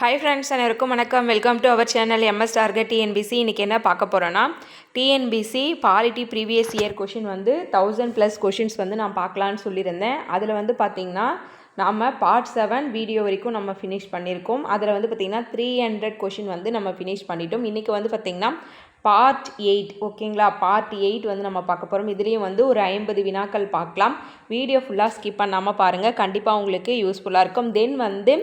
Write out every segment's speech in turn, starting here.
Hi friends அனைவருக்கும் வணக்கம். Welcome to our channel MS target TNPSC இன்றைக்கி என்ன பார்க்க போகிறோன்னா TNPSC polity previous year question வந்து தௌசண்ட் ப்ளஸ் கொஷின்ஸ் வந்து நான் பார்க்கலான்னு சொல்லியிருந்தேன். அதில் வந்து பார்த்திங்கன்னா நாம் பார்ட் செவன் வீடியோ வரைக்கும் நம்ம ஃபினிஷ் பண்ணியிருக்கோம். அதில் வந்து பார்த்திங்கன்னா த்ரீ ஹண்ட்ரட் கொஷின் வந்து நம்ம ஃபினிஷ் பண்ணிட்டோம். இன்றைக்கி வந்து பார்த்திங்கன்னா பார்ட் எயிட் ஓகேங்களா பார்ட் எயிட் வந்து நம்ம பார்க்க போகிறோம் இதுலேயும் வந்து ஒரு ஐம்பது வினாக்கள் பார்க்கலாம். வீடியோ ஃபுல்லாக ஸ்கிப் பண்ணாமல் பாருங்கள் கண்டிப்பாக உங்களுக்கு யூஸ்ஃபுல்லாக இருக்கும். தென் வந்து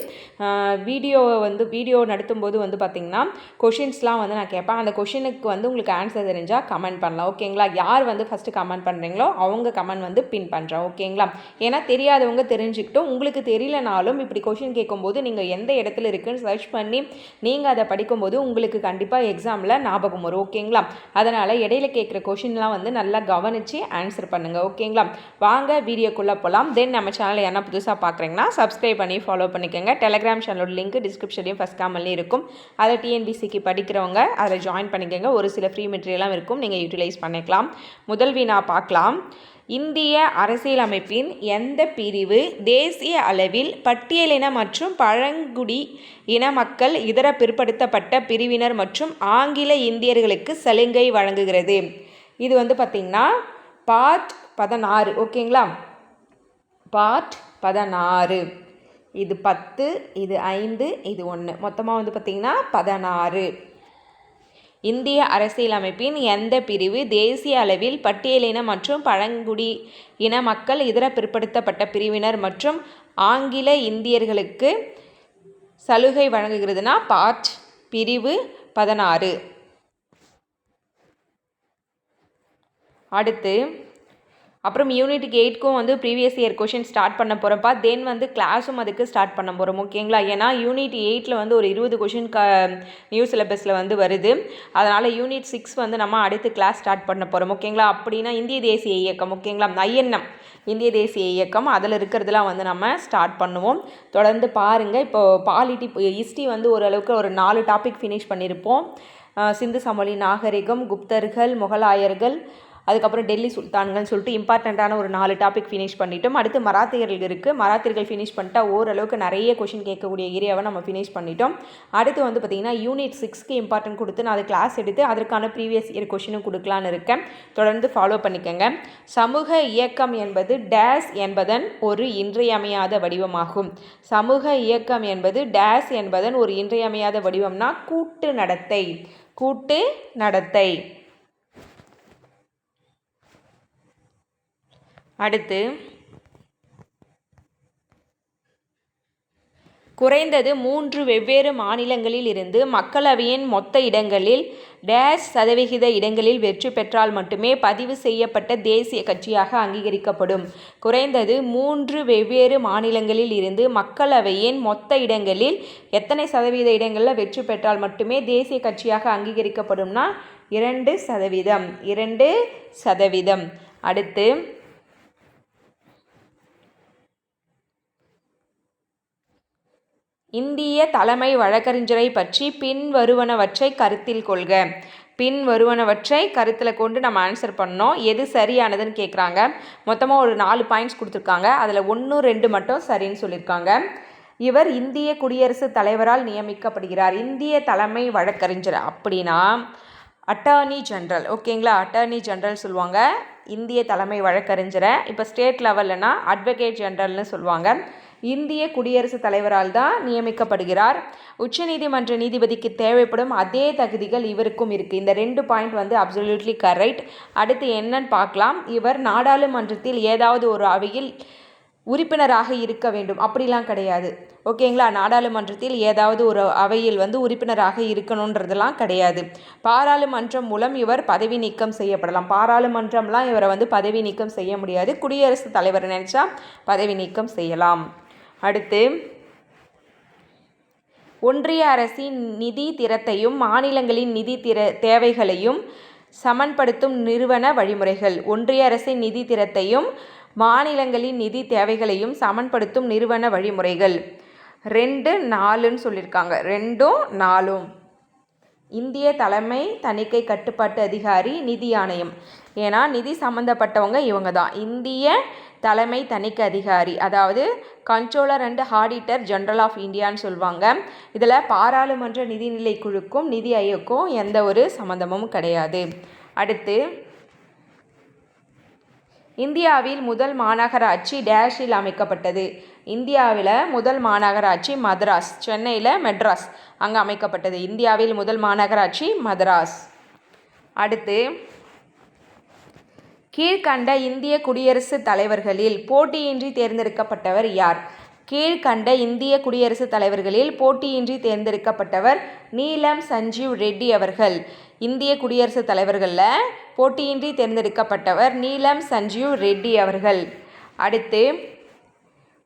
வீடியோவை வந்து வீடியோ நடத்தும் போது வந்து பார்த்திங்கன்னா கொஷின்ஸ்லாம் வந்து நான் கேட்பேன். அந்த கொஷினுக்கு வந்து உங்களுக்கு ஆன்சர் தெரிஞ்சால் கமெண்ட் பண்ணலாம். ஓகேங்களா யார் வந்து ஃபஸ்ட்டு கமெண்ட் பண்ணுறீங்களோ அவங்க கமெண்ட் வந்து பின் பண்ணுறேன் ஓகேங்களா ஏன்னா தெரியாதவங்க தெரிஞ்சுக்கிட்டும் உங்களுக்கு தெரியலனாலும் இப்படி கொஷின் கேட்கும்போது நீங்கள் எந்த இடத்துல இருக்குன்னு சர்ச் பண்ணி நீங்கள் அதை படிக்கும்போது உங்களுக்கு கண்டிப்பாக எக்ஸாமில் ஞாபகம் வரும். ஓகேங்களா அதனால் இடையில கேட்குற கொஷின்லாம் வந்து நல்லா கவனித்து ஆன்சர் பண்ணுங்கள் ஓகேங்களா வாங்க வீடியோக்குள்ளே போகலாம். தென் நம்ம சேனலை என்ன புதுசாக பார்க்குறீங்கன்னா சப்ஸ்கிரைப் பண்ணி ஃபாலோ பண்ணிக்கோங்க. டெலிகிராம் சேனலோட லிங்க் டிஸ்கிரிப்ஷன்லையும் ஃபஸ்ட் காமல்லையும் இருக்கும். அதை டிஎன்பிசிக்கு படிக்கிறவங்க அதை ஜாயின் பண்ணிக்கோங்க. ஒரு சில ஃப்ரீ மெட்டீரியலாம் இருக்கும். நீங்கள் யூட்டிலைஸ் பண்ணிக்கலாம். முதல் வினா பார்க்கலாம். இந்திய அரசியலமைப்பின் எந்த பிரிவு தேசிய அளவில் பட்டியலின மற்றும் பழங்குடி இன மக்கள் இதர பிற்படுத்தப்பட்ட பிரிவினர் மற்றும் ஆங்கில இந்தியர்களுக்கு சலுகை வழங்குகிறது? இது வந்து பார்த்திங்கன்னா பார்ட் பதினாறு. ஓகேங்களா? பார்ட் பதினாறு. இது பத்து இது ஐந்து இது ஒன்று மொத்தமாக வந்து பார்த்திங்கன்னா பதினாறு. இந்திய அரசியலமைப்பின் எந்த பிரிவு தேசிய அளவில் பட்டியலின மற்றும் பழங்குடி இன மக்கள் இதர பிற்படுத்தப்பட்ட பிரிவினர் மற்றும் ஆங்கில இந்தியர்களுக்கு சலுகை வழங்குகிறதுனா பார்ட் பிரிவு பதினாறு. அடுத்து அப்புறம் யூனிட் எயிட்க்கும் வந்து ப்ரீவியஸ் இயர் கொஷின் ஸ்டார்ட் பண்ண போகிறப்பா தென் வந்து கிளாஸும் அதுக்கு ஸ்டார்ட் பண்ண போகிறோம் ஓகேங்களா ஏன்னா யூனிட் எயிட்டில் வந்து ஒரு இருபது கொஷின் க நியூ சிலபஸில் வந்து வருது. அதனால் யூனிட் சிக்ஸ் வந்து நம்ம அடுத்து கிளாஸ் ஸ்டார்ட் பண்ண போகிறோம் ஓகேங்களா அப்படின்னா இந்திய தேசிய இயக்கம் ஓகேங்களா ஐஎன்எம் இந்திய தேசிய இயக்கம். அதில் இருக்கிறதுலாம் வந்து நம்ம ஸ்டார்ட் பண்ணுவோம். தொடர்ந்து பாருங்கள் இப்போது பாலிட்டி ஹிஸ்ட்ரி வந்து ஓரளவுக்கு ஒரு நாலு டாபிக் ஃபினிஷ் பண்ணியிருப்போம் சிந்து சமொழி நாகரிகம் குப்தர்கள் முகலாயர்கள் அதுக்கப்புறம் டெல்லி சுல்தான்கள்னு சொல்லிட்டு இம்பார்ட்டண்ட்டான ஒரு நாலு டாபிக் ஃபினிஷ் பண்ணிட்டோம். அடுத்து மராத்தியர்கள் இருக்குது மராத்தியர்கள் ஃபினிஷ் பண்ணிட்டா ஓரளவுக்கு நிறைய கொஷின் கேட்கக்கூடிய ஏரியாவை நம்ம ஃபினிஷ் பண்ணிட்டோம். அடுத்து வந்து பார்த்திங்கன்னா யூனிட் சிக்ஸ்க்கு இம்பார்ட்டன்ட் கொடுத்து நான் அது கிளாஸ் எடுத்து அதற்கான ப்ரீவியஸ் இயர் கொஷினும் கொடுக்கலான்னு இருக்கேன். தொடர்ந்து ஃபாலோ பண்ணிக்கோங்க. சமூக இயக்கம் என்பது டேஸ் என்பதன் ஒரு இன்றியமையாத வடிவமாகும். சமூக இயக்கம் என்பது டேஸ் என்பதன் ஒரு இன்றியமையாத வடிவம்னா கூட்டு நடத்தை. கூட்டு நடத்தை. அடுத்து குறைந்தது மூன்று வெவ்வேறு மாநிலங்களில் இருந்து மக்களவையின் மொத்த இடங்களில் டேஷ் சதவிகித இடங்களில் வெற்றி பெற்றால் மட்டுமே பதிவு செய்யப்பட்ட தேசிய கட்சியாக அங்கீகரிக்கப்படும். குறைந்தது மூன்று வெவ்வேறு மாநிலங்களில் இருந்து மக்களவையின் மொத்த இடங்களில் எத்தனை சதவீத இடங்களில் வெற்றி பெற்றால் மட்டுமே தேசிய கட்சியாக அங்கீகரிக்கப்படும்னா இரண்டு சதவீதம். இரண்டு சதவீதம். அடுத்து இந்திய தலைமை வழக்கறிஞரை பற்றி பின்வருவனவற்றை கருத்தில் கொள்க. பின் வருவனவற்றை கருத்தில் கொண்டு நம்ம ஆன்சர் பண்ணோம். எது சரியானதுன்னு கேட்குறாங்க மொத்தமாக ஒரு நாலு பாயிண்ட்ஸ் கொடுத்துருக்காங்க. அதில் ஒன்று ரெண்டு மட்டும் சரின்னு சொல்லியிருக்காங்க இவர் இந்திய குடியரசுத் தலைவரால் நியமிக்கப்படுகிறார். இந்திய தலைமை வழக்கறிஞர் அப்படின்னா அட்டார்னி ஜென்ரல் ஓகேங்களா அட்டார்னி ஜென்ரல் சொல்லுவாங்க. இந்திய தலைமை வழக்கறிஞரை இப்போ ஸ்டேட் லெவல்லனா அட்வொகேட் ஜென்ரல்னு சொல்லுவாங்க. இந்திய குடியரசுத் தலைவரால் தான் நியமிக்கப்படுகிறார். உச்சநீதிமன்ற நீதிபதிக்கு தேவைப்படும் அதே தகுதிகள் இவருக்கும் இருக்குது இந்த ரெண்டு பாயிண்ட் வந்து அப்சல்யூட்லி கரெக்ட் அடுத்து என்னன்னு பார்க்கலாம். இவர் நாடாளுமன்றத்தில் ஏதாவது ஒரு அவையில் உறுப்பினராக இருக்க வேண்டும். அப்படிலாம் கிடையாது. ஓகேங்களா நாடாளுமன்றத்தில் ஏதாவது ஒரு அவையில் வந்து உறுப்பினராக இருக்கணுன்றதெல்லாம் கிடையாது. பாராளுமன்றம் மூலம் இவர் பதவி நீக்கம் செய்யப்படலாம். பாராளுமன்றம்லாம் இவரை வந்து பதவி நீக்கம் செய்ய முடியாது. குடியரசுத் தலைவர் நினச்சா பதவி நீக்கம் செய்யலாம். அடுத்து ஒன்றிய அரசின் நிதி திறத்தையும் மாநிலங்களின் நிதி திற தேவைகளையும் சமன்படுத்தும் நிறுவன வழிமுறைகள். ஒன்றிய அரசின் நிதி திறத்தையும் மாநிலங்களின் நிதி தேவைகளையும் சமன்படுத்தும் நிறுவன வழிமுறைகள். ரெண்டு நாலுன்னு சொல்லியிருக்காங்க ரெண்டும் நாலும். இந்திய தலைமை தணிக்கை கட்டுப்பாட்டு அதிகாரி நிதி ஆணையம். ஏன்னா நிதி சம்மந்தப்பட்டவங்க இவங்க தான். இந்திய தலைமை தணிக்கை அதிகாரி அதாவது controller and auditor general of இந்தியான்னு சொல்லுவாங்க இதில் பாராளுமன்ற நிதிநிலை குழுக்கும் நிதி ஆயோக்கும் எந்த ஒரு சம்மந்தமும் கிடையாது. அடுத்து இந்தியாவில் முதல் மாநகராட்சி டேஷில் அமைக்கப்பட்டது. இந்தியாவில் முதல் மாநகராட்சி மദ്രാസ് சென்னையில் மெட்ராஸ் அங்கே அமைக்கப்பட்டது. இந்தியாவில் முதல் மாநகராட்சி மதராஸ். அடுத்து கீழ்கண்ட இந்திய குடியரசுத் தலைவர்களில் போட்டியின்றி தேர்ந்தெடுக்கப்பட்டவர் யார்? கீழ்கண்ட இந்திய குடியரசுத் தலைவர்களில் போட்டியின்றி தேர்ந்தெடுக்கப்பட்டவர் நீலம் சஞ்சீவ் ரெட்டி அவர்கள். இந்திய குடியரசுத் தலைவர்களில் போட்டியின்றி தேர்ந்தெடுக்கப்பட்டவர் நீலம் சஞ்சீவ் ரெட்டி அவர்கள். அடுத்து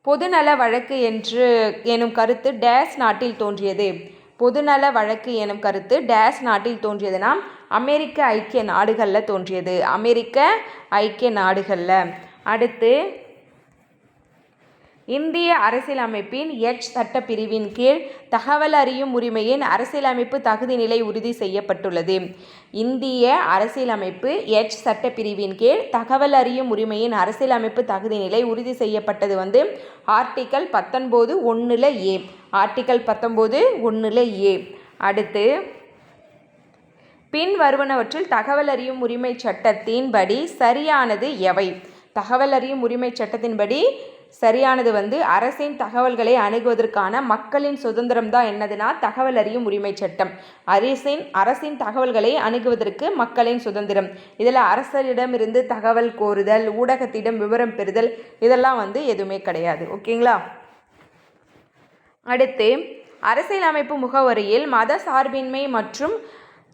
பொதுநல வழக்கு என்று எனும் கருத்து டேஸ் நாட்டில் தோன்றியது. பொதுநல வழக்கு எனும் கருத்து டேஸ் நாட்டில் தோன்றியதுனா அமெரிக்க ஐக்கிய நாடுகளில் தோன்றியது. அமெரிக்க ஐக்கிய நாடுகளில். அடுத்து இந்திய அரசியலமைப்பின் எச் சட்டப்பிரிவின் கீழ் தகவல் அறியும் உரிமையின் அரசியலமைப்பு தகுதி நிலை உறுதி செய்யப்பட்டுள்ளது. இந்திய அரசியலமைப்பு எச் சட்டப்பிரிவின் கீழ் தகவல் அறியும் உரிமையின் அரசியலமைப்பு தகுதி நிலை உறுதி செய்யப்பட்டது வந்து ஆர்டிக்கல் பத்தொன்பது ஒன்றில் ஏ. ஆர்டிக்கல் பத்தொம்போது ஒன்றில் ஏ. அடுத்து பின் வருவனவற்றில் தகவல் அறியும் உரிமை சட்டத்தின்படி சரியானது எவை? தகவல் அறியும் உரிமை சட்டத்தின்படி சரியானது வந்து அரசின் தகவல்களை அணுகுவதற்கான மக்களின் சுதந்திரம் தான் என்னதுன்னா தகவல் அறியும் உரிமை சட்டம். அரசின் அரசின் தகவல்களை அணுகுவதற்கு மக்களின் சுதந்திரம். இதில் அரசரிடமிருந்து தகவல் கோருதல் ஊடகத்திடம் விவரம் பெறுதல் இதெல்லாம் வந்து எதுவுமே கிடையாது. ஓகேங்களா? அடுத்து அரசியலமைப்பு முகவரியில் மத சார்பின்மை மற்றும்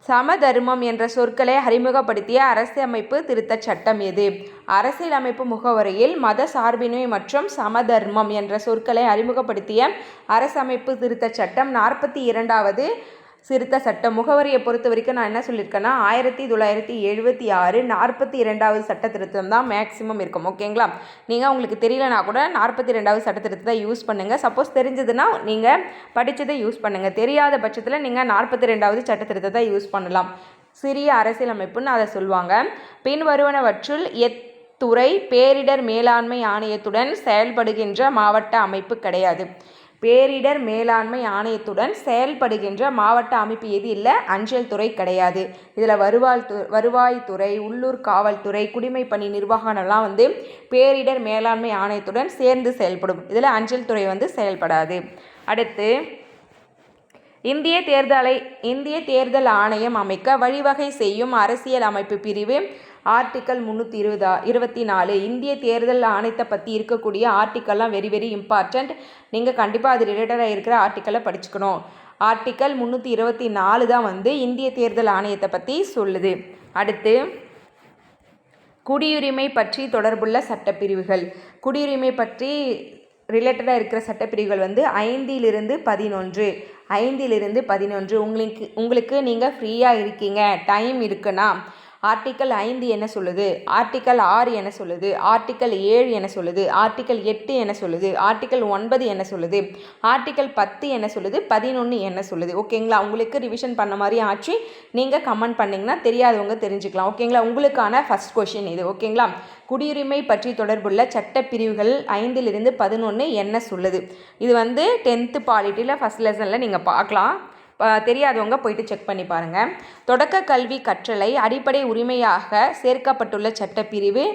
சமதர்மம் என்ற சொற்களை அறிமுகப்படுத்திய அரசியலமைப்பு திருத்தச் சட்டம் எது? அரசியலமைப்பு முகவரியில் மத சார்பின்மை மற்றும் சமதர்மம் என்ற சொற்களை அறிமுகப்படுத்திய அரசமைப்பு திருத்தச் சட்டம் நாற்பத்தி இரண்டாவது சிறுத்த சட்டம். முகவரியை பொறுத்த வரைக்கும் நான் என்ன சொல்லியிருக்கேன்னா ஆயிரத்தி தொள்ளாயிரத்தி எழுபத்தி ஆறு நாற்பத்தி இரண்டாவது சட்ட திருத்தம் தான் மேக்ஸிமம் இருக்கும். ஓகேங்களா? நீங்கள் உங்களுக்கு தெரியலனா கூட நாற்பத்தி ரெண்டாவது சட்ட திருத்தத்தை யூஸ் பண்ணுங்கள் சப்போஸ் தெரிஞ்சதுன்னா நீங்கள் படித்ததை யூஸ் பண்ணுங்கள் தெரியாத பட்சத்தில் நீங்கள் நாற்பத்தி ரெண்டாவது சட்ட திருத்தத்தை யூஸ் பண்ணலாம். சிறிய அரசியலமைப்புன்னு அதை சொல்லுவாங்க. பின்வருவனவற்றுள் எத் துறை பேரிடர் மேலாண்மை ஆணையத்துடன் செயல்படுகின்ற மாவட்ட அமைப்பு கிடையாது. பேரிடர் மேலாண்மை ஆணையத்துடன் செயல்படுகின்ற மாவட்ட அமைப்பு எது இல்லை? அஞ்சல் துறை கிடையாது. இதில் வருவாய் து வருவாய்த்துறை உள்ளூர் காவல்துறை குடிமைப்பணி நிர்வாகம்லாம் வந்து பேரிடர் மேலாண்மை ஆணையத்துடன் சேர்ந்து செயல்படும். இதில் அஞ்சல் துறை வந்து செயல்படாது. அடுத்து இந்திய தேர்தலை இந்திய தேர்தல் ஆணையம் அமைக்க வழிவகை செய்யும் அரசியல் அமைப்பு பிரிவு ஆர்டிக்கல் முந்நூற்றி இருபதா இருபத்தி நாலு. இந்திய தேர்தல் ஆணையத்தை பற்றி இருக்கக்கூடிய ஆர்டிக்கல்லாம் வெரி வெரி இம்பார்ட்டண்ட் நீங்கள் கண்டிப்பாக அது ரிலேட்டடாக இருக்கிற ஆர்டிக்கலை படிச்சுக்கணும். ஆர்டிக்கல் முந்நூற்றி இருபத்தி நாலு தான் வந்து இந்திய தேர்தல் ஆணையத்தை பற்றி சொல்லுது. அடுத்து குடியுரிமை பற்றி தொடர்புள்ள சட்டப்பிரிவுகள். குடியுரிமை பற்றி ரிலேட்டடாக இருக்கிற சட்டப்பிரிவுகள் வந்து ஐந்திலிருந்து பதினொன்று. ஐந்திலிருந்து பதினொன்று. உங்களுக்கு உங்களுக்கு நீங்கள் ஃப்ரீயாக இருக்கீங்க. டைம் இருக்குன்னா ஆர்டிக்கல் ஐந்து என்ன சொல்லுது? ஆர்டிக்கல் ஆறு என்ன சொல்லுது? ஆர்டிக்கல் ஏழு என்ன சொல்லுது? ஆர்டிக்கல் எட்டு என்ன சொல்லுது? ஆர்டிக்கல் ஒன்பது என்ன சொல்லுது? ஆர்டிக்கல் பத்து என்ன சொல்லுது? பதினொன்று என்ன சொல்லுது? ஓகேங்களா? உங்களுக்கு ரிவிஷன் பண்ண மாதிரி ஆச்சு. நீங்கள் கமெண்ட் பண்ணிங்கன்னா தெரியாதவங்க தெரிஞ்சுக்கலாம். ஓகேங்களா? உங்களுக்கான ஃபஸ்ட் கொஷின் இது. ஓகேங்களா? குடியுரிமை பற்றி தொடர்புள்ள சட்டப்பிரிவுகள் ஐந்திலிருந்து பதினொன்று என்ன சொல்லுது? இது வந்து டென்த்து பாலிட்டியில் ஃபஸ்ட் லெசனில் நீங்கள் பார்க்கலாம். தெரியாதவங்க போயிட்டு செக் பண்ணி பாருங்கள் தொடக்க கல்வி கற்றலை அடிப்படை உரிமையாக சேர்க்கப்பட்டுள்ள சட்டப்பிரிவு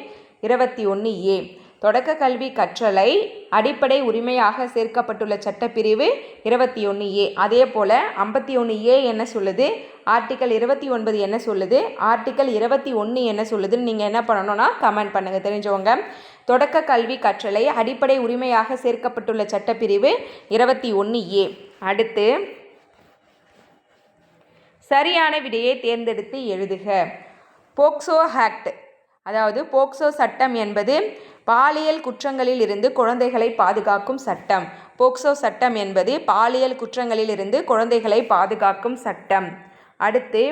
இருபத்தி ஒன்று ஏ. தொடக்க கல்வி கற்றலை அடிப்படை உரிமையாக சேர்க்கப்பட்டுள்ள சட்டப்பிரிவு இருபத்தி ஒன்று ஏ. அதே போல் ஐம்பத்தி ஒன்று ஏ என்ன சொல்லுது? ஆர்டிக்கல் இருபத்தி ஒன்பது என்ன சொல்லுது? ஆர்டிக்கல் இருபத்தி ஒன்று என்ன சொல்லுதுன்னு நீங்கள் என்ன பண்ணணும்னா கமெண்ட் பண்ணுங்கள் தெரிஞ்சவங்க தொடக்க கல்வி கற்றலை அடிப்படை உரிமையாக சேர்க்கப்பட்டுள்ள சட்டப்பிரிவு இருபத்தி ஒன்று ஏ. அடுத்து சரியான விடையை தேர்ந்தெடுத்து எழுதுக. POCSO act. அதாவது போக்சோ சட்டம் என்பது பாலியல் குற்றங்களில் இருந்து குழந்தைகளை பாதுகாக்கும் சட்டம். போக்சோ சட்டம் என்பது பாலியல் குற்றங்களில் இருந்து குழந்தைகளை பாதுகாக்கும் சட்டம். அடுத்து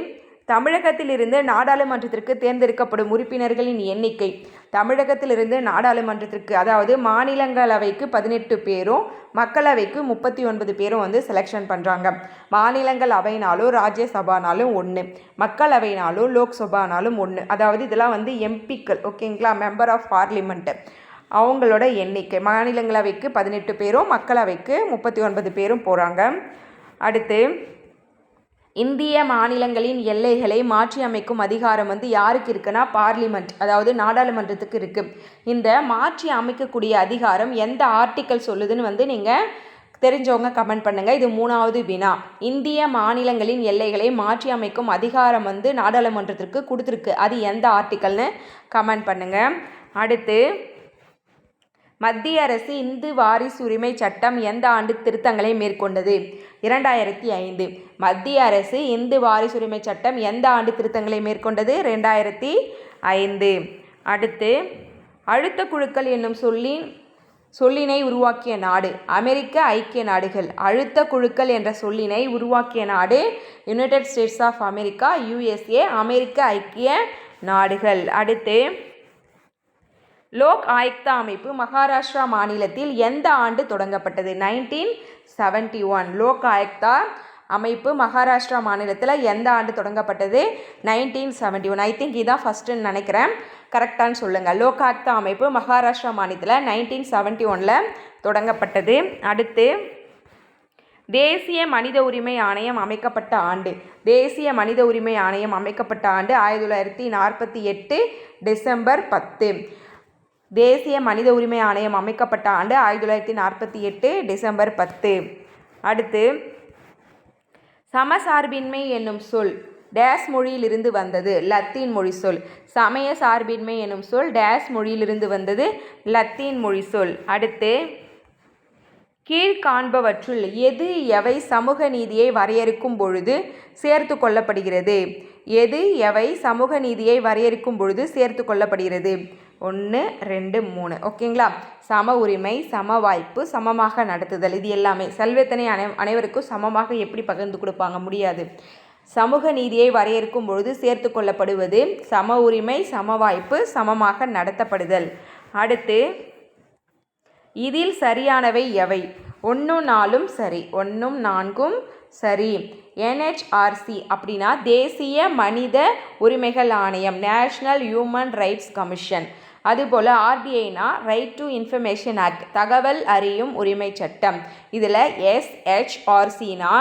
தமிழகத்திலிருந்து நாடாளுமன்றத்திற்கு தேர்ந்தெடுக்கப்படும் உறுப்பினர்களின் எண்ணிக்கை. தமிழகத்திலிருந்து நாடாளுமன்றத்திற்கு அதாவது மாநிலங்களவைக்கு பதினெட்டு பேரும் மக்களவைக்கு முப்பத்தி ஒன்பது பேரும் வந்து செலெக்ஷன் பண்ணுறாங்க மாநிலங்கள் அவைனாலும் ராஜ்யசபானாலும் ஒன்று மக்களவைனாலும் லோக்சபானாலும் ஒன்று அதாவது இதெல்லாம் வந்து எம்பிக்கள் ஓகேங்களா மெம்பர் ஆஃப் பார்லிமெண்ட்டு அவங்களோட எண்ணிக்கை. மாநிலங்களவைக்கு பதினெட்டு பேரும் மக்களவைக்கு முப்பத்தி ஒன்பது பேரும் போகிறாங்க அடுத்து இந்திய மாநிலங்களின் எல்லைகளை மாற்றி அமைக்கும் அதிகாரம் வந்து யாருக்கு இருக்குன்னா பார்லிமெண்ட் அதாவது நாடாளுமன்றத்துக்கு இருக்குது இந்த மாற்றி அமைக்கக்கூடிய அதிகாரம் எந்த ஆர்டிக்கல் சொல்லுதுன்னு வந்து நீங்கள் தெரிஞ்சவங்க கமெண்ட் பண்ணுங்கள் இது மூணாவது வினா. இந்திய மாநிலங்களின் எல்லைகளை மாற்றி அமைக்கும் அதிகாரம் வந்து நாடாளுமன்றத்திற்கு கொடுத்துருக்கு. அது எந்த ஆர்டிக்கல்னு கமெண்ட் பண்ணுங்கள் அடுத்து மத்திய அரசு இந்து வாரிசு உரிமை சட்டம் எந்த ஆண்டு திருத்தங்களை மேற்கொண்டது? இரண்டாயிரத்தி ஐந்து. மத்திய அரசு இந்து வாரிசு உரிமை சட்டம் எந்த ஆண்டு திருத்தங்களை மேற்கொண்டது? ரெண்டாயிரத்தி ஐந்து. அடுத்து அழுத்த குழுக்கள் என்னும் சொல்லின் சொல்லினை உருவாக்கிய நாடு அமெரிக்க ஐக்கிய நாடுகள். அழுத்த குழுக்கள் என்ற சொல்லினை உருவாக்கிய நாடு United States of America USA அமெரிக்க ஐக்கிய நாடுகள். அடுத்து லோக் ஆயுக்தா அமைப்பு மகாராஷ்டிரா மாநிலத்தில் எந்த ஆண்டு தொடங்கப்பட்டது? Nineteen seventy one Lok Ayukta அமைப்பு மகாராஷ்டிரா மாநிலத்தில் எந்த ஆண்டு தொடங்கப்பட்டது? Nineteen seventy one I think இதான் ஃபஸ்ட்டுன்னு நினைக்கிறேன். கரெக்டான்னு சொல்லுங்கள் லோகாயுக்தா அமைப்பு மகாராஷ்டிரா மாநிலத்தில் நைன்டீன் செவன்டி ஒனில் தொடங்கப்பட்டது. அடுத்து தேசிய மனித உரிமை ஆணையம் அமைக்கப்பட்ட ஆண்டு. தேசிய மனித உரிமை ஆணையம் அமைக்கப்பட்ட ஆண்டு ஆயிரத்தி தொள்ளாயிரத்தி நாற்பத்தி எட்டு டிசம்பர் பத்து. தேசிய மனித உரிமை ஆணையம் அமைக்கப்பட்ட ஆண்டு ஆயிரத்தி தொள்ளாயிரத்தி நாற்பத்தி எட்டு டிசம்பர் பத்து. அடுத்து சமசார்பின்மை என்னும் சொல் டேஸ் மொழியிலிருந்து வந்தது. லத்தீன் மொழி சொல். சமய சார்பின்மை என்னும் சொல் டேஸ் மொழியிலிருந்து வந்தது. லத்தீன் மொழி சொல். அடுத்து கீழ்காண்பவற்றுள் எது எவை சமூக நீதியை வரையறுக்கும் பொழுது சேர்த்து கொள்ளப்படுகிறது? எது எவை சமூக நீதியை வரையறுக்கும் பொழுது சேர்த்து கொள்ளப்படுகிறது? ஒன்று ரெண்டு மூணு. ஓகேங்களா? சம உரிமை சம வாய்ப்பு சமமாக நடத்துதல் இது எல்லாமே. செல்வத்தனை அனை அனைவருக்கும் சமமாக எப்படி பகிர்ந்து கொடுப்பாங்க முடியாது. சமூக நீதியை வரையறுக்கும் பொழுது சேர்த்து கொள்ளப்படுவது சம உரிமை சம வாய்ப்பு சமமாக நடத்தப்படுதல். அடுத்து இதில் சரியானவை எவை? ஒன்றும் நாலும் சரி. ஒன்றும் நான்கும் சரி. என்ஹெச்ஆர்சி அப்படின்னா தேசிய மனித உரிமைகள் ஆணையம் நேஷ்னல் ஹியூமன் ரைட்ஸ் கமிஷன். அதுபோல் ஆர்டிஐனா ரைட் டு இன்ஃபர்மேஷன் ஆக்ட் தகவல் அறியும் உரிமை சட்டம். இதில் எஸ்ஹெச்ஆர்சினா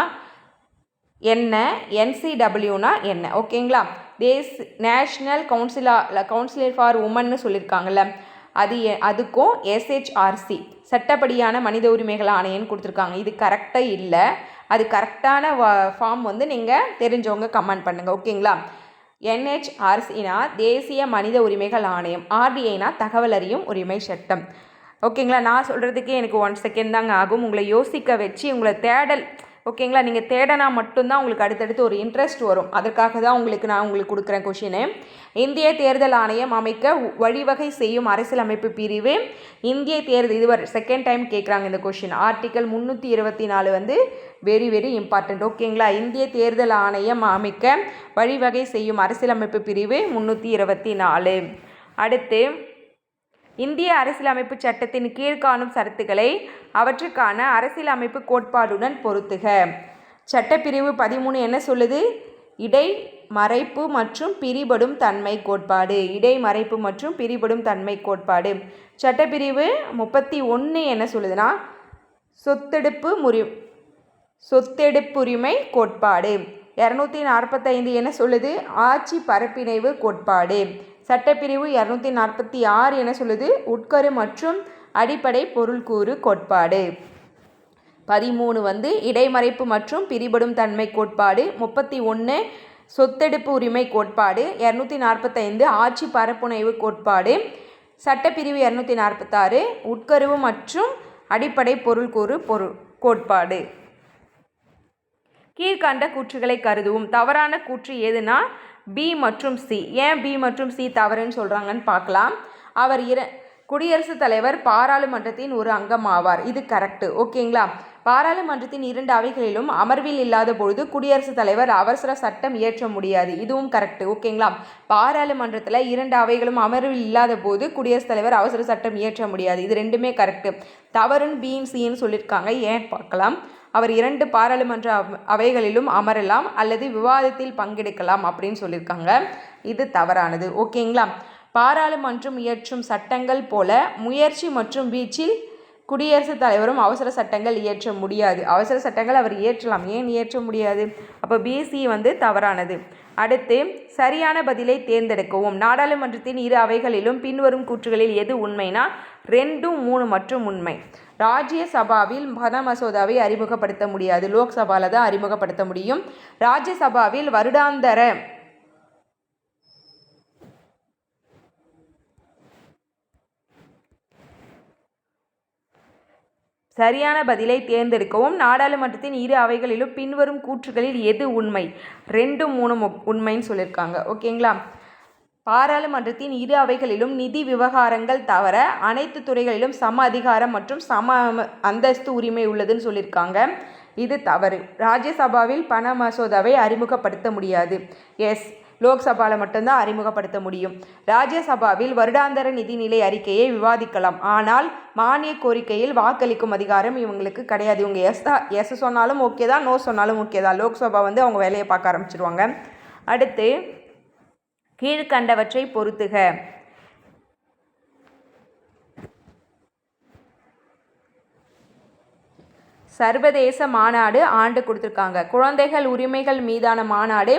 என்ன என்சிடபிள்யூனா என்ன ஓகேங்களா தேஸ் நேஷ்னல் கவுன்சிலா கவுன்சிலர் ஃபார் உமன்னு சொல்லியிருக்காங்கல்ல அது அதுக்கும் எஸ்ஹெச்ஆர்சி சட்டப்படியான மனித உரிமைகள் ஆணையன்னு கொடுத்துருக்காங்க. இது கரெக்டாக இல்லை. அது கரெக்டான ஃபார்ம் வந்து நீங்கள் தெரிஞ்சவங்க கமெண்ட் பண்ணுங்கள் ஓகேங்களா என்ஹெச்ஆர்சினா தேசிய மனித உரிமைகள் ஆணையம் ஆர்டிஐனா தகவல் அறியும் உரிமை சட்டம். ஓகேங்களா? நான் சொல்கிறதுக்கே எனக்கு ஒன் செகண்ட் தாங்க ஆகும். உங்களை யோசிக்க வச்சு உங்களை தேடல் ஓகேங்களா? நீங்கள் தேடனா மட்டும்தான் உங்களுக்கு அடுத்தடுத்து ஒரு இன்ட்ரெஸ்ட் வரும். அதற்காக தான் உங்களுக்கு நான் உங்களுக்கு கொடுக்குறேன் கொஷினு இந்திய தேர்தல் ஆணையம் அமைக்க வழிவகை செய்யும் அரசியலமைப்பு பிரிவு. இந்திய தேர்தல் இதுவரை செகண்ட் டைம் கேட்குறாங்க இந்த கொஷின் ஆர்டிக்கல் முந்நூற்றி இருபத்தி நாலு வந்து வெரி வெரி இம்பார்ட்டண்ட் ஓகேங்களா? இந்திய தேர்தல் ஆணையம் அமைக்க வழிவகை செய்யும் அரசியலமைப்பு பிரிவு முந்நூற்றி இருபத்தி நாலு. அடுத்து இந்திய அரசியலமைப்பு சட்டத்தின் கீழ்காணும் சரத்துக்களை அவற்றுக்கான அரசியலமைப்பு கோட்பாடுடன் பொருத்துக. சட்டப்பிரிவு பதிமூணு என்ன சொல்லுது? இடை மறைப்பு மற்றும் பிரிபடும் தன்மை கோட்பாடு. இடைமறைப்பு மற்றும் பிரிபடும் தன்மை கோட்பாடு. சட்டப்பிரிவு முப்பத்தி ஒன்று என்ன சொல்லுதுன்னா? சொத்தெடுப்பு முறி சொத்தெடுப்புரிமை கோட்பாடு. இரநூத்தி நாற்பத்தைந்து என்ன சொல்லுது? ஆட்சி பரப்பிணைவு கோட்பாடு. சட்டப்பிரிவு இரநூத்தி நாற்பத்தி ஆறு என சொல்லுது. உட்கரு மற்றும் அடிப்படை பொருள்கூறு கோட்பாடு. பதிமூணு வந்து இடைமறைப்பு மற்றும் பிரிபடும் தன்மை கோட்பாடு. முப்பத்தி ஒன்று சொத்தெடுப்பு உரிமை கோட்பாடு. இரநூத்தி நாற்பத்தைந்து ஆட்சி பரப்புணைவு கோட்பாடு. சட்டப்பிரிவு இரநூத்தி நாற்பத்தாறு உட்கருவு மற்றும் அடிப்படை பொருள்கூறு பொருள் கோட்பாடு. கீழ்கண்ட கூற்றுகளை கருதுவோம். தவறான கூற்று எதுனா பி மற்றும் சி ஏன் பி மற்றும் சி தவறுன்னு சொல்கிறாங்கன்னு பார்க்கலாம். அவர் இர குடியரசுத் தலைவர் பாராளுமன்றத்தின் ஒரு அங்கம் ஆவார் இது கரெக்டு ஓகேங்களா பாராளுமன்றத்தின் இரண்டு அவைகளிலும் அமர்வில் இல்லாத பொழுது குடியரசுத் தலைவர் அவசர சட்டம் இயற்ற முடியாது. இதுவும் கரெக்டு ஓகேங்களா பாராளுமன்றத்தில் இரண்டு அவைகளும் அமர்வில் இல்லாத போது குடியரசுத் தலைவர் அவசர சட்டம் இயற்ற முடியாது. இது ரெண்டுமே கரெக்டு தவறுன்னு பின்னு சின்னு சொல்லியிருக்காங்க ஏன் பார்க்கலாம்? அவர் இரண்டு பாராளுமன்ற அவைகளிலும் அமரலாம் அல்லது விவாதத்தில் பங்கெடுக்கலாம் அப்படின்னு சொல்லியிருக்காங்க இது தவறானது. ஓகேங்களா பாராளுமன்றம் இயற்றும் சட்டங்கள் போல முயற்சி மற்றும் வீச்சில் குடியரசுத் தலைவரும் அவசர சட்டங்கள் இயற்ற முடியாது. அவசர சட்டங்கள் அவர் இயற்றலாம். ஏன் இயற்ற முடியாது? அப்போ பிசி வந்து தவறானது. அடுத்து சரியான பதிலை தேர்ந்தெடுக்கவும். நாடாளுமன்றத்தின் இரு அவைகளிலும் பின்வரும் கூற்றுகளில் எது உண்மைனா ரெண்டும் மூணு மற்றும் உண்மை. ராஜ்யசபாவில் பண மசோதாவை அறிமுகப்படுத்த முடியாது. லோக்சபாவில் தான் அறிமுகப்படுத்த முடியும். ராஜ்யசபாவில் வருடாந்தர சரியான பதிலை தேர்ந்தெடுக்கவும் நாடாளுமன்றத்தின் இரு அவைகளிலும் பின்வரும் கூற்றுகளில் எது உண்மை? ரெண்டு மூணும் உண்மைன்னு சொல்லியிருக்காங்க ஓகேங்களா? பாராளுமன்றத்தின் இரு அவைகளிலும் நிதி விவகாரங்கள் தவிர அனைத்து துறைகளிலும் சம அதிகாரம் மற்றும் சம அந்தஸ்து உரிமை உள்ளதுன்னு சொல்லியிருக்காங்க இது தவறு. ராஜ்யசபாவில் பண மசோதாவை அறிமுகப்படுத்த முடியாது. எஸ். லோக்சபாவில் மட்டும்தான் அறிமுகப்படுத்த முடியும். ராஜ்யசபாவில் வருடாந்தர நிதிநிலை அறிக்கையை விவாதிக்கலாம். ஆனால் மானிய கோரிக்கையில் வாக்களிக்கும் அதிகாரம் இவங்களுக்கு கிடையாது. இவங்க எஸ் தான் எஸ் சொன்னாலும் ஓகே தான் நோ சொன்னாலும் ஓகே தான். லோக்சபா வந்து அவங்க வேலையை பார்க்க ஆரம்பிச்சிருவாங்க. அடுத்து கீழ்கண்டவற்றை பொறுத்துக. சர்வதேச மாநாடு ஆண்டு கொடுத்துருக்காங்க. குழந்தைகள் உரிமைகள் மீதான மாநாடு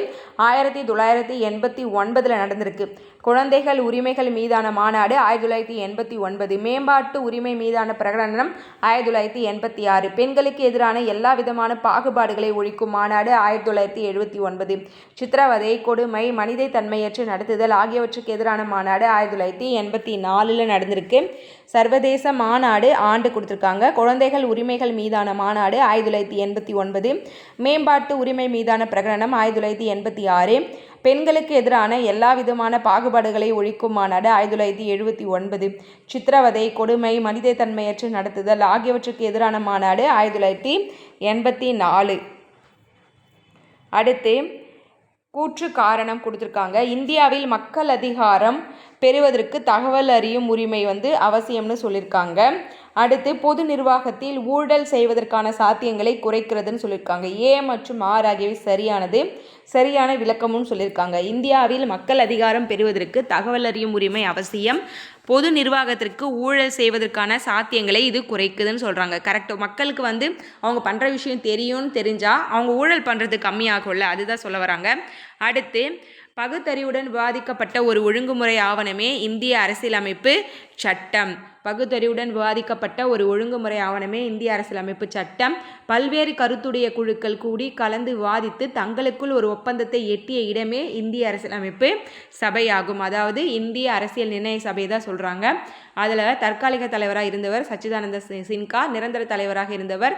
ஆயிரத்தி தொள்ளாயிரத்தி எண்பத்தி ஒன்பதில் நடந்திருக்கு. குழந்தைகள் உரிமைகள் மீதான மாநாடு ஆயிரத்தி தொள்ளாயிரத்தி எண்பத்தி ஒன்பது மேம்பாட்டு உரிமை மீதான பிரகடனம் ஆயிரத்தி தொள்ளாயிரத்தி எண்பத்தி ஆறு. பெண்களுக்கு எதிரான எல்லா விதமான பாகுபாடுகளை ஒழிக்கும் மாநாடு ஆயிரத்தி தொள்ளாயிரத்தி எழுபத்தி ஒன்பது. சித்திரவதை கொடுமை மனிதை தன்மையற்று நடத்துதல் ஆகியவற்றுக்கு எதிரான மாநாடு ஆயிரத்தி தொள்ளாயிரத்தி எண்பத்தி நாலில் நடந்திருக்கு. சர்வதேச மாநாடு ஆண்டு கொடுத்துருக்காங்க. குழந்தைகள் உரிமைகள் மீதான மாநாடு ஆயிரத்தி தொள்ளாயிரத்தி எண்பத்தி ஒன்பது. மேம்பாட்டு உரிமை மீதான பிரகடனம் ஆயிரத்தி தொள்ளாயிரத்தி எண்பத்தி ஆறு. பெண்களுக்கு எதிரான எல்லா விதமான பாகுபாடுகளை ஒழிக்கும் மாநாடு ஆயிரத்தி தொள்ளாயிரத்தி எழுபத்தி ஒன்பது. சித்திரவதை கொடுமை மனித தன்மையற்று நடத்துதல் ஆகியவற்றுக்கு எதிரான மாநாடு ஆயிரத்தி தொள்ளாயிரத்தி எண்பத்தி நாலு. அடுத்து கூற்று காரணம் கொடுத்துருக்காங்க. இந்தியாவில் மக்கள் அதிகாரம் பெறுவதற்கு தகவல் அறியும் உரிமை வந்து அவசியம்னு சொல்லியிருக்காங்க. அடுத்து பொது நிர்வாகத்தில் ஊழல் செய்வதற்கான சாத்தியங்களை குறைக்கிறதுன்னு சொல்லியிருக்காங்க. ஏ மற்றும் ஆர் ஆகியவை சரியானது சரியான விளக்கமும் சொல்லியிருக்காங்க. இந்தியாவில் மக்கள் அதிகாரம் பெறுவதற்கு தகவல் அறியும் உரிமை அவசியம். பொது நிர்வாகத்திற்கு ஊழல் செய்வதற்கான சாத்தியங்களை இது குறைக்குதுன்னு சொல்கிறாங்க கரெக்ட். மக்களுக்கு வந்து அவங்க பண்ணுற விஷயம் தெரியும்னு தெரிஞ்சால் அவங்க ஊழல் பண்ணுறது கம்மியாகும்ல அதுதான் சொல்ல வராங்க. அடுத்து பகுத்தறிவுடன் விவாதிக்கப்பட்ட ஒரு ஒழுங்குமுறை ஆவணமே இந்திய அரசியலமைப்பு சட்டம். பகுத்தறிவுடன் விவாதிக்கப்பட்ட ஒரு ஒழுங்குமுறை ஆவணமே இந்திய அரசியலமைப்பு சட்டம். பல்வேறு கருத்துடைய குழுக்கள் கூடி கலந்து விவாதித்து தங்களுக்குள் ஒரு ஒப்பந்தத்தை எட்டிய இடமே இந்திய அரசியலமைப்பு சபையாகும். அதாவது இந்திய அரசியல் நிர்ணய சபை தான் சொல்கிறாங்க அதில் தற்காலிக தலைவராக இருந்தவர் சச்சிதானந்த சின்கா நிரந்தர தலைவராக இருந்தவர்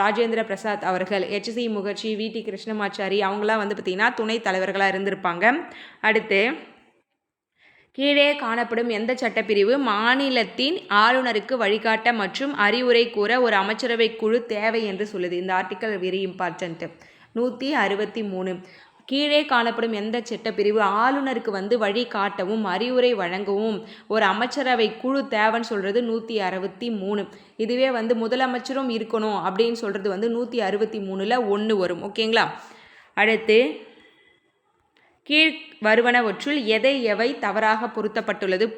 ராஜேந்திர பிரசாத் அவர்கள் H C Mukherjee V. T. Krishnamachari அவங்களாம் வந்து பார்த்திங்கன்னா துணைத் தலைவர்களாக இருந்திருப்பாங்க. அடுத்து கீழே காணப்படும் எந்த சட்டப்பிரிவு மாநிலத்தின் ஆளுநருக்கு வழிகாட்ட மற்றும் அறிவுரை கூற ஒரு அமைச்சரவை குழு தேவை என்று சொல்லுது. இந்த ஆர்டிக்கல் வெரி இம்பார்ட்டன்ட் நூற்றி அறுபத்தி மூணு. கீழே காணப்படும் எந்த சட்டப்பிரிவு ஆளுநருக்கு வந்து வழிகாட்டவும் அறிவுரை வழங்கவும் ஒரு அமைச்சரவை குழு தேவைன்னு சொல்கிறது நூற்றி அறுபத்தி மூணு. இதுவே வந்து முதலமைச்சரும் இருக்கணும் அப்படின்னு சொல்கிறது வந்து நூற்றி அறுபத்தி மூணில் ஒன்று வரும். ஓகேங்களா? அடுத்து கீழ் வருவனவற்றுள் எதை எவை தவறாக பொருத்தப்பட்டுள்ளது?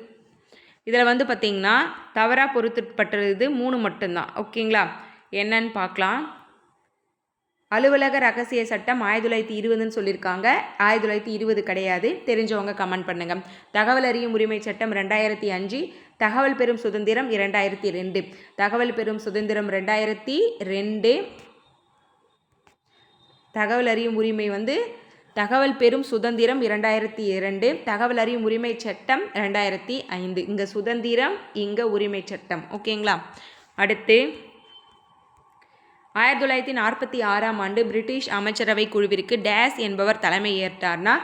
இதில் வந்து பார்த்திங்கன்னா தவறாக பொருத்தப்பட்டுள்ளது மூணு மட்டும்தான். ஓகேங்களா? என்னன்னு பார்க்கலாம். அலுவலக ரகசிய சட்டம் ஆயிரத்தி தொள்ளாயிரத்தி இருபதுன்னு சொல்லியிருக்காங்க. ஆயிரத்தி தொள்ளாயிரத்தி இருபது கிடையாது. தெரிஞ்சவங்க கமெண்ட் பண்ணுங்க. தகவல் அறியும் உரிமை சட்டம் ரெண்டாயிரத்தி அஞ்சு. தகவல் பெறும் சுதந்திரம் இரண்டாயிரத்தி ரெண்டு. தகவல் பெறும் சுதந்திரம் ரெண்டாயிரத்தி ரெண்டு. தகவல் அறியும் உரிமை வந்து தகவல் பெறும் சுதந்திரம் இரண்டாயிரத்தி இரண்டு தகவல் அறியும் உரிமை சட்டம் ரெண்டாயிரத்தி ஐந்து. இங்கே சுதந்திரம் இங்கே உரிமை சட்டம். ஓகேங்களா? அடுத்து ஆயிரத்தி தொள்ளாயிரத்தி நாற்பத்தி ஆறாம் ஆண்டு பிரிட்டிஷ் அமைச்சரவை குழுவிற்கு டேஸ் என்பவர் தலைமை ஏற்றார்னா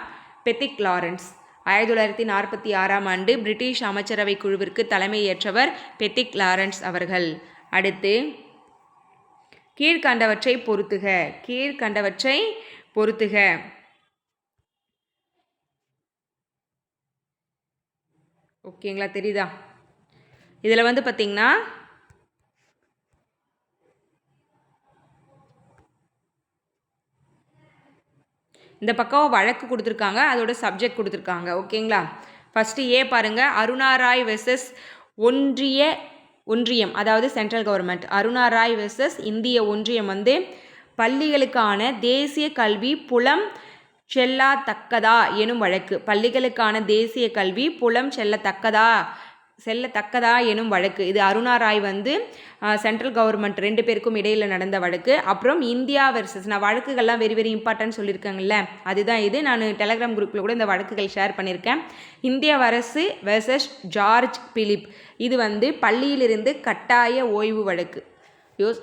பெத்திக் லாரன்ஸ். ஆயிரத்தி தொள்ளாயிரத்தி நாற்பத்தி ஆறாம் ஆண்டு பிரிட்டிஷ் அமைச்சரவை குழுவிற்கு தலைமை ஏற்றவர் பெத்திக் லாரன்ஸ் அவர்கள். அடுத்து கீழ்கண்டவற்றை பொருத்துக கீழ்கண்டவற்றை பொருத்துக ஓகேங்களா தெரியுதா? இதில் வந்து பார்த்திங்கன்னா இந்த பக்கம் வழக்கு கொடுத்துருக்காங்க அதோட சப்ஜெக்ட் கொடுத்துருக்காங்க ஓகேங்களா? ஃபஸ்ட்டு ஏ பாருங்கள் அருணா ராய் வெர்சஸ் ஒன்றிய ஒன்றியம் அதாவது central government Aruna Roy versus இந்திய ஒன்றியம் வந்து பள்ளிகளுக்கான தேசிய கல்வி புலம் செல்லாத்தக்கதா எனும் வழக்கு. பள்ளிகளுக்கான தேசிய கல்வி புலம் செல்லத்தக்கதா செல்லத்தக்கதா எனும் வழக்கு. இது அருணா ராய் வந்து சென்ட்ரல் கவர்மெண்ட் ரெண்டு பேருக்கும் இடையில் நடந்த வழக்கு. அப்புறம் இந்தியா வெர்சஸ் நான் வழக்குகள்லாம் வெரி வெரி இம்பார்ட்டன்ட் சொல்லியிருக்காங்கல்ல அதுதான் இது. நான் டெலகிராம் குரூப்பில் கூட இந்த வழக்குகள் ஷேர் பண்ணியிருக்கேன். இந்திய அரசு வெர்சஸ் ஜார்ஜ் பிலிப். இது வந்து பள்ளியிலிருந்து கட்டாய ஓய்வு வழக்கு. யோஸ்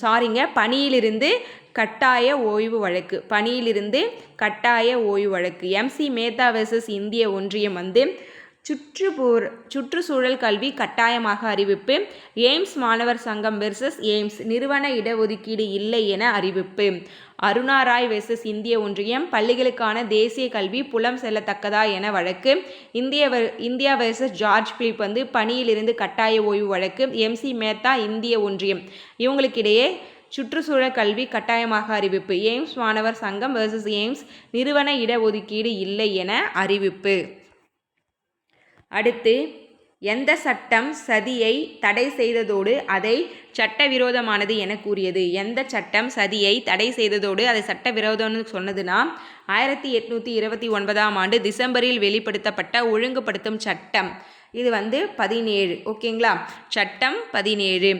சாரிங்க பணியிலிருந்து கட்டாய ஓய்வு வழக்கு. பணியிலிருந்து கட்டாய ஓய்வு வழக்கு. எம்சி மேத்தா வெர்சஸ் இந்திய ஒன்றியம் வந்து சுற்றுப்புற சுற்றுச்சூழல் கல்வி கட்டாயமாக அறிவிப்பு. எய்ம்ஸ் மாணவர் சங்கம் வெர்சஸ் எய்ம்ஸ் நிறுவன இடஒதுக்கீடு இல்லை என அறிவிப்பு. அருணா ராய் வெர்சஸ் இந்திய ஒன்றியம் பள்ளிகளுக்கான தேசிய கல்வி புலம் செல்லத்தக்கதா என வழக்கு. இந்திய இந்தியா வெர்சஸ் ஜார்ஜ் பிலிப் வந்து பணியிலிருந்து கட்டாய ஓய்வு வழக்கு. எம்சி மேத்தா இந்திய ஒன்றியம். இவங்களுக்கிடையே சுற்றுச்சூழல் கல்வி கட்டாயமாக அறிவிப்பு. எய்ம்ஸ் மாணவர் சங்கம் வெர்சஸ் எய்ம்ஸ் நிறுவன இடஒதுக்கீடு இல்லை என அறிவிப்பு. அடுத்து எந்த சட்டம் சதியை தடை செய்ததோடு அதை சட்டவிரோதமானது என கூறியது. எந்த சட்டம் சதியை தடை செய்ததோடு அதை சட்டவிரோதம்னு சொன்னதுன்னா ஆயிரத்தி எட்நூற்றி இருபத்தி ஒன்பதாம் ஆண்டு டிசம்பரில் வெளிப்படுத்தப்பட்ட ஒழுங்குபடுத்தும் சட்டம். இது வந்து பதினேழு ஓகேங்களா? சட்டம் பதினேழு.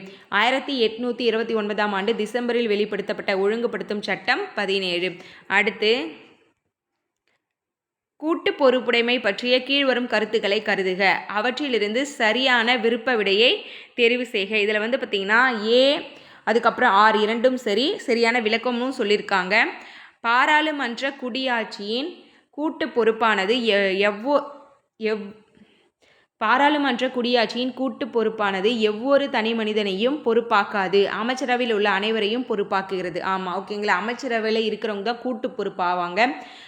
ஆயிரத்தி எட்நூற்றி இருபத்தி ஒன்பதாம் ஆண்டு டிசம்பரில் வெளிப்படுத்தப்பட்ட ஒழுங்குபடுத்தும் சட்டம் பதினேழு. அடுத்து கூட்டு பொறுப்புடைமை பற்றிய கீழ்வரும் கருத்துக்களை கருதுக. அவற்றிலிருந்து சரியான விருப்ப விடையை தெரிவு செய்க. இதில் வந்து பார்த்திங்கன்னா ஏ அதுக்கப்புறம் ஆறு இரண்டும் சரி சரியான விளக்கமும் சொல்லியிருக்காங்க. பாராளுமன்ற குடியாட்சியின் கூட்டு பொறுப்பானது எவ்வோ எவ் பாராளுமன்ற குடியாட்சியின் கூட்டு பொறுப்பானது எவ்வொரு தனி மனிதனையும் பொறுப்பாக்காது. அமைச்சரவையில் உள்ள அனைவரையும் பொறுப்பாக்குகிறது. ஆமாம் ஓகேங்களா? அமைச்சரவையில் இருக்கிறவங்க தான் கூட்டு பொறுப்பாவாங்க.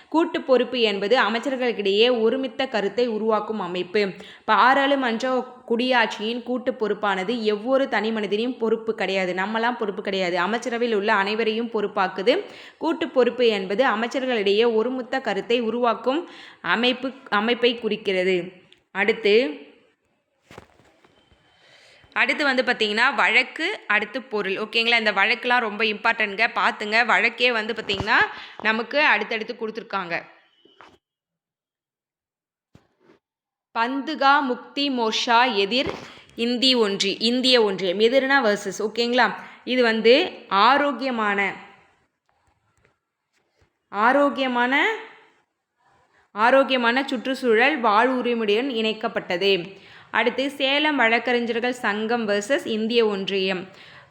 கூட்டு பொறுப்பு என்பது அமைச்சர்களுக்கிடையே ஒருமித்த கருத்தை உருவாக்கும் அமைப்பு. பாராளுமன்ற குடியாட்சியின் கூட்டு பொறுப்பானது எவ்வொரு தனி மனிதனையும் பொறுப்பு கிடையாது. நம்மலாம் பொறுப்பு கிடையாது. அமைச்சரவையில் உள்ள அனைவரையும் பொறுப்பாக்குது. கூட்டு பொறுப்பு என்பது அமைச்சர்களிடையே ஒருமித்த கருத்தை உருவாக்கும் அமைப்பு அமைப்பை குறிக்கிறது. அடுத்து அடுத்து வந்து பார்த்திங்கன்னா வழக்கு அடுத்து பொருள். ஓகேங்களா? இந்த வழக்குலாம் ரொம்ப இம்பார்ட்டன்ட்ங்க பார்த்துங்க வழக்கே வந்து பார்த்திங்கன்னா நமக்கு அடுத்தடுத்து கொடுத்துருக்காங்க. பந்துகா முக்தி மோர்ஷா எதிர் இந்தி ஒன்றி இந்திய ஒன்றியம் எதிர்னா வர்சஸ் ஓகேங்களா? இது வந்து ஆரோக்கியமான ஆரோக்கியமான ஆரோக்கியமான சுற்றுச்சூழல் வாழ்வுரிமையுடன் இணைக்கப்பட்டது. அடுத்து சேலம் வழக்கறிஞர்கள் சங்கம் வர்சஸ் இந்திய ஒன்றியம்.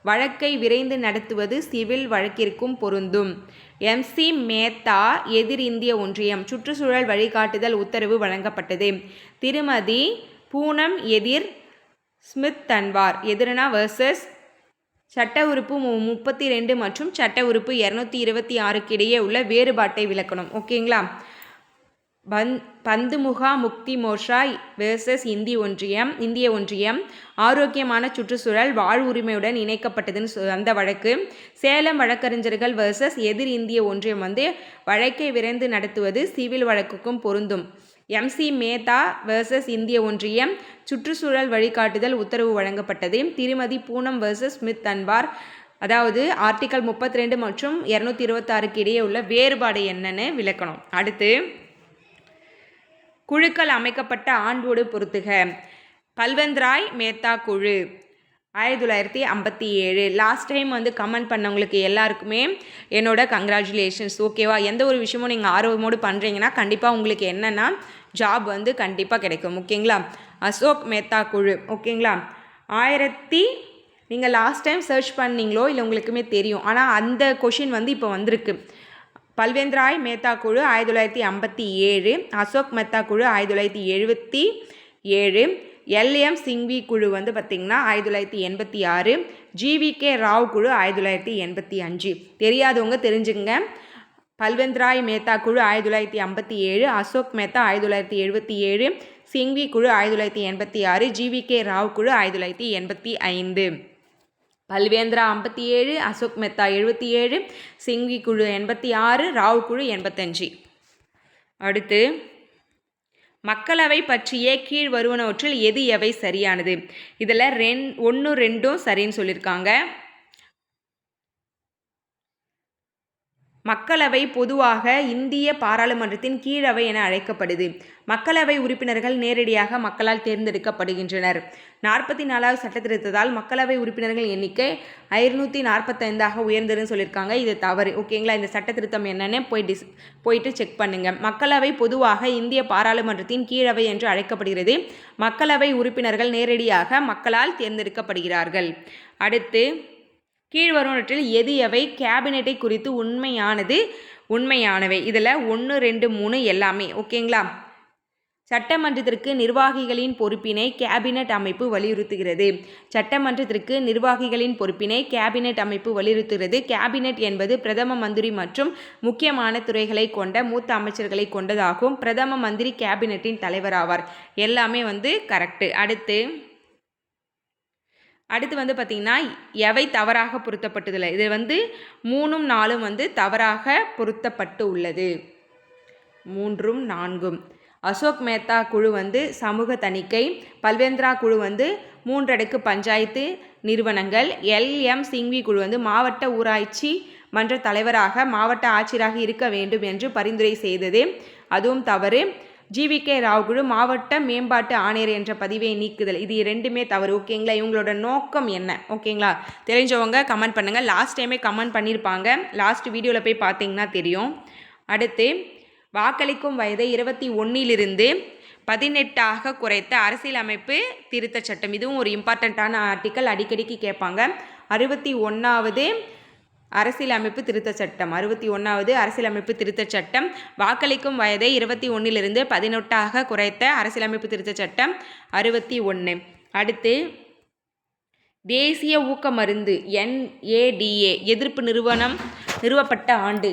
வழக்கை விரைந்து நடத்துவது சிவில் வழக்கிற்கும் பொருந்தும். எம்சி மேத்தா எதிர் இந்திய ஒன்றியம். சுற்றுச்சூழல் வழிகாட்டுதல் உத்தரவு வழங்கப்பட்டது. திருமதி பூனம் எதிர் ஸ்மித் தன்வார் எதிரனா வர்சஸ் சட்ட உறுப்பு முப்பத்தி ரெண்டு மற்றும் சட்ட உறுப்பு இரநூத்தி இருபத்தி ஆறுக்கு இடையே உள்ள வேறுபாட்டை விளக்கணும். ஓகேங்களா? பந் பந்துமுகா முக்தி மோர்ஷா வேர்சஸ் இந்தி ஒன்றியம் இந்திய ஒன்றியம் ஆரோக்கியமான சுற்றுச்சூழல் வாழ்வுரிமையுடன் இணைக்கப்பட்டதுன்னு அந்த வழக்கு. சேலம் வழக்கறிஞர்கள் வேர்சஸ் எதிர் இந்திய ஒன்றியம் வந்து வழக்கை விரைந்து நடத்துவது சிவில் வழக்குக்கும் பொருந்தும். எம்சி மேத்தா வேர்சஸ் இந்திய ஒன்றியம் சுற்றுச்சூழல் வழிகாட்டுதல் உத்தரவு வழங்கப்பட்டது. திருமதி பூனம் வேர்சஸ் ஸ்மித் அன்வார் அதாவது ஆர்டிக்கல் முப்பத்தி ரெண்டு மற்றும் இரநூத்தி இருபத்தாறுக்கு இடையே உள்ள வேறுபாடு என்னன்னு விளக்கணும். அடுத்து குழுக்கள் அமைக்கப்பட்ட ஆண்டோடு பொறுத்துக பல்வந்த்ராய் மேத்தா குழு. ஆயிரத்தி தொள்ளாயிரத்தி ஐம்பத்தி ஏழு. லாஸ்ட் டைம் வந்து கமெண்ட் பண்ணவங்களுக்கு எல்லாருக்குமே என்னோட கங்க்ராச்சுலேஷன்ஸ் ஓகேவா எந்த ஒரு விஷயமும் நீங்கள் ஆர்வமோடு பண்ணுறீங்கன்னா கண்டிப்பாக உங்களுக்கு என்னென்னா ஜாப் வந்து கண்டிப்பாக கிடைக்கும். ஓகேங்களா அசோக் மேத்தா குழு. ஓகேங்களா ஆயிரத்தி நீங்கள் லாஸ்ட் டைம் சர்ச் பண்ணீங்களோ இல்லை உங்களுக்குமே தெரியும். ஆனால் அந்த கொஷின் வந்து இப்போ வந்திருக்கு. பல்வேந்திராய் மேத்தா குழு ஆயிரத்தி தொள்ளாயிரத்தி ஐம்பத்தி ஏழு அசோக் மெத்தா குழு ஆயிரத்தி தொள்ளாயிரத்தி எழுபத்தி ஏழு எல்எம் சிங்வி குழு வந்து பார்த்திங்கன்னா ஆயிரத்தி தொள்ளாயிரத்தி எண்பத்தி ஆறு ஜிவிகே ராவ் குழு ஆயிரத்தி தொள்ளாயிரத்தி எண்பத்தி அஞ்சு. தெரியாதவங்க தெரிஞ்சுக்கங்க. பல்வந்த்ராய் மேத்தா குழு ஆயிரத்தி தொள்ளாயிரத்தி ஐம்பத்தி ஏழு அசோக் மேத்தா ஆயிரத்தி தொள்ளாயிரத்தி எழுபத்தி ஏழு சிங்வி குழு ஆயிரத்தி தொள்ளாயிரத்தி எண்பத்தி ஆறு ஜிவிகே ராவ் குழு ஆயிரத்தி தொள்ளாயிரத்தி எண்பத்தி ஐந்து. பல்வேந்திரா ஐம்பத்தி ஏழு அசோக் மெத்தா எழுபத்தி ஏழு சிங்வி குழு எண்பத்தி ஆறு ராவ் குழு எண்பத்தஞ்சு. அடுத்து மக்களவை பற்றிய கீழ் வருவனவற்றில் எது எவை சரியானது? இதில் ரெண் ஒன்று ரெண்டும் சரின்னு சொல்லியிருக்காங்க மக்களவை பொதுவாக இந்திய பாராளுமன்றத்தின் கீழவை என அழைக்கப்படுது. மக்களவை உறுப்பினர்கள் நேரடியாக மக்களால் தேர்ந்தெடுக்கப்படுகின்றனர். நாற்பத்தி நாலாவது சட்டத்திருத்தத்தால் மக்களவை உறுப்பினர்கள் எண்ணிக்கை ஐநூற்றி நாற்பத்தைந்தாக உயர்ந்ததுன்னு சொல்லியிருக்காங்க. இது தவறு. ஓகேங்களா இந்த சட்டத்திருத்தம் என்னென்னு போய் டிஸ் போயிட்டு செக் பண்ணுங்கள் மக்களவை பொதுவாக இந்திய பாராளுமன்றத்தின் கீழவை என்று அழைக்கப்படுகிறது. மக்களவை உறுப்பினர்கள் நேரடியாக மக்களால் தேர்ந்தெடுக்கப்படுகிறார்கள். அடுத்து கீழ்வருவனவற்றில் எது எவை? கேபினெட்டை குறித்து உண்மையானது உண்மையானவை. இதில் ஒன்று ரெண்டு மூணு எல்லாமே. ஓகேங்களா? சட்டமன்றத்திற்கு நிர்வாகிகளின் பொறுப்பினை கேபினட் அமைப்பு வலியுறுத்துகிறது. சட்டமன்றத்திற்கு நிர்வாகிகளின் பொறுப்பினை கேபினட் அமைப்பு வலியுறுத்துகிறது. கேபினட் என்பது பிரதம மந்திரி மற்றும் முக்கியமான துறைகளை கொண்ட மூத்த அமைச்சர்களை கொண்டதாகும். பிரதம மந்திரி கேபினட்டின் தலைவராவார் எல்லாமே வந்து கரெக்டு அடுத்து அடுத்து வந்து பார்த்திங்கன்னா எவை தவறாக பொருத்தப்பட்டதில்லை? இது வந்து மூணும் நாலும் வந்து தவறாக பொருத்தப்பட்டு உள்ளது. மூன்றும் நான்கும். அசோக் மேத்தா குழு வந்து சமூக தணிக்கை பல்வேந்திரா குழு வந்து மூன்றடுக்கு பஞ்சாயத்து நிறுவனங்கள் எல்எம் சிங்வி குழு வந்து மாவட்ட ஊராட்சி மன்ற தலைவராக மாவட்ட ஆட்சியராக இருக்க வேண்டும் என்று பரிந்துரை செய்தது. அதுவும் தவறு. ஜிவிகே ராவ் குழு மாவட்ட மேம்பாட்டு ஆணையர் என்ற பதிவை நீக்குதல். இது ரெண்டுமே தவறு ஓகேங்களா? இவங்களோட நோக்கம் என்ன? ஓகேங்களா? தெரிஞ்சவங்க கமெண்ட் பண்ணுங்கள் லாஸ்ட் டைமே கமெண்ட் பண்ணியிருப்பாங்க லாஸ்ட் வீடியோவில் போய் பார்த்தீங்கன்னா தெரியும். அடுத்து வாக்களிக்கும் வயதை இருபத்தி ஒன்றிலிருந்து பதினெட்டாக குறைத்த அரசியலமைப்பு திருத்த சட்டம். இதுவும் ஒரு இம்பார்ட்டண்ட்டான ஆர்டிக்கல் அடிக்கடிக்கு கேட்பாங்க. அறுபத்தி ஒன்றாவது அரசியலமைப்பு திருத்த சட்டம். அறுபத்தி ஒன்றாவது அரசியலமைப்பு திருத்த சட்டம். வாக்களிக்கும் வயதை இருபத்தி ஒன்றிலிருந்து பதினெட்டாக குறைத்த அரசியலமைப்பு திருத்த சட்டம். அறுபத்தி ஒன்று. அடுத்து தேசிய ஊக்க மருந்து என்ஏடிஏ எதிர்ப்பு நிறுவனம் நிறுவப்பட்ட ஆண்டு.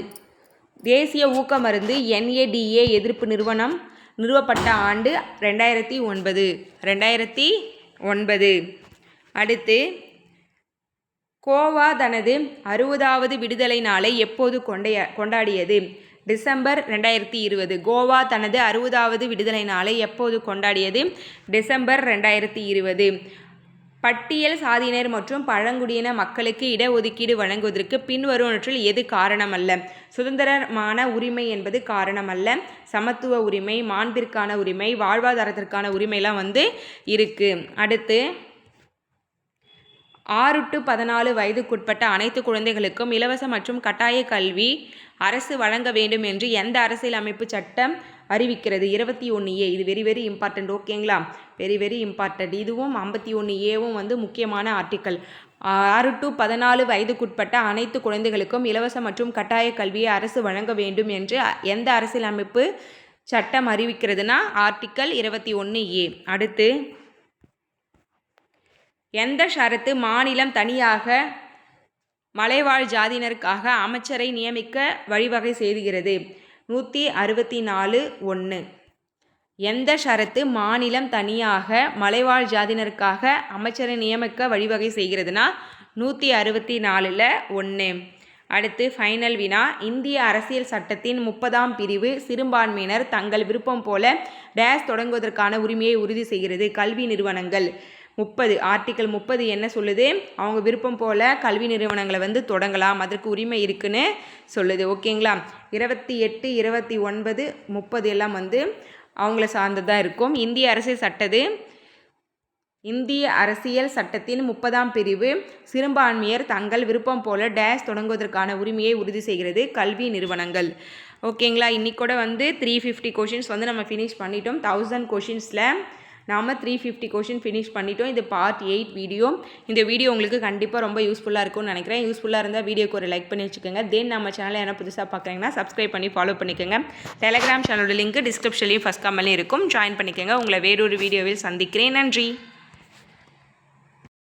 தேசிய ஊக்க மருந்து என்ஏடிஏ எதிர்ப்பு நிறுவனம் நிறுவப்பட்ட ஆண்டு ரெண்டாயிரத்தி ஒன்பது. ரெண்டாயிரத்தி ஒன்பது. அடுத்து கோவா தனது அறுபதாவது விடுதலை நாளை எப்போது கொண்டைய கொண்டாடியது? டிசம்பர் ரெண்டாயிரத்தி இருபது. கோவா தனது அறுபதாவது விடுதலை நாளை எப்போது கொண்டாடியது? டிசம்பர் ரெண்டாயிரத்தி இருபது. பட்டியல் சாதியினர் மற்றும் பழங்குடியின மக்களுக்கு இடஒதுக்கீடு வழங்குவதற்கு பின்வருவனற்றில் எது காரணமல்ல? சுதந்திரமான உரிமை என்பது காரணமல்ல. சமத்துவ உரிமை மாண்பிற்கான உரிமை வாழ்வாதாரத்திற்கான உரிமையெல்லாம் வந்து இருக்குது அடுத்து ஆறு டு பதினாலு வயதுக்குட்பட்ட அனைத்து குழந்தைகளுக்கும் இலவச மற்றும் கட்டாய கல்வி அரசு வழங்க வேண்டும் என்று எந்த அரசியலமைப்பு சட்டம் அறிவிக்கிறது? இருபத்தி ஒன்று ஏ. இது வெரி வெரி இம்பார்ட்டண்ட் ஓகேங்களா வெரி வெரி இம்பார்ட்டண்ட் இதுவும் ஐம்பத்தி ஒன்று ஏவும் வந்து முக்கியமான ஆர்டிக்கல் ஆறு டு பதினாலு வயதுக்குட்பட்ட அனைத்து குழந்தைகளுக்கும் இலவச மற்றும் கட்டாய கல்வியை அரசு வழங்க வேண்டும் என்று எந்த அரசியலமைப்பு சட்டம் அறிவிக்கிறதுனா ஆர்டிக்கல் இருபத்தி ஒன்று ஏ. அடுத்து எந்த ஷரத்து மாநிலம் தனியாக மலைவாழ் ஜாதியினருக்காக அமைச்சரை நியமிக்க வழிவகை செய்துகிறது? நூற்றி அறுபத்தி நாலு ஒன்று எந்த ஷரத்து மாநிலம் தனியாக மலைவாழ் ஜாதியினருக்காக அமைச்சரை நியமிக்க வழிவகை செய்கிறதுனா நூற்றி அறுபத்தி நாலில் ஒன்று அடுத்து ஃபைனல் வினா இந்திய அரசியல் சட்டத்தின் முப்பதாம் பிரிவு சிறுபான்மையினர் தங்கள் விருப்பம் போல டேஸ் தொடங்குவதற்கான உரிமையை உறுதி செய்கிறது கல்வி நிறுவனங்கள். முப்பது ஆர்டிக்கல் முப்பது என்ன சொல்லுது? அவங்க விருப்பம் போல் கல்வி நிறுவனங்களை வந்து தொடங்கலாம். அதற்கு உரிமை இருக்குன்னு சொல்லுது. ஓகேங்களா இருபத்தி எட்டு இருபத்தி ஒன்பது முப்பது எல்லாம் வந்து அவங்கள சார்ந்ததாக இருக்கும். இந்திய அரசியல் சட்டது இந்திய அரசியல் சட்டத்தின் முப்பதாம் பிரிவு சிறுபான்மையர் தங்கள் விருப்பம் போல டேஷ் தொடங்குவதற்கான உரிமையை உறுதி செய்கிறது கல்வி நிறுவனங்கள். ஓகேங்களா இன்றைக்கூட வந்து த்ரீ ஃபிஃப்டி கொஷின்ஸ் வந்து நம்ம ஃபினிஷ் பண்ணிட்டோம். தௌசண்ட் கொஷின்ஸில் நாம் த்ரீ ஃபிஃப்டி கொஷின் ஃபினிஷ் பண்ணிட்டோம். இது பார்ட் எயிட் வீடியோ இந்த வீடியோ உங்களுக்கு கண்டிப்பாக ரொம்ப யூஸ்ஃபுல்லாக இருக்கும்னு நினைக்கிறேன். யூஸ்ஃபுல்லாக இருந்தால் வீடியோக்கு ஒரு லைக் பண்ணி வச்சுக்கோங்க. தென் நம்ம சேனலை என்ன புதுசாக பார்க்குறீங்கன்னா சப்ஸ்கிரைப் பண்ணி ஃபாலோ பண்ணிக்கோங்க. டெலகிராம் சேனலோட லிங்க் டிஸ்கிரிப்ஷன்லேயும் ஃபஸ்ட் கமெண்ட்லேயும் இருக்கும். ஜாயின் பண்ணிக்கோங்க. உங்களை வேறொரு வீடியோவில் சந்திக்கிறேன். நன்றி.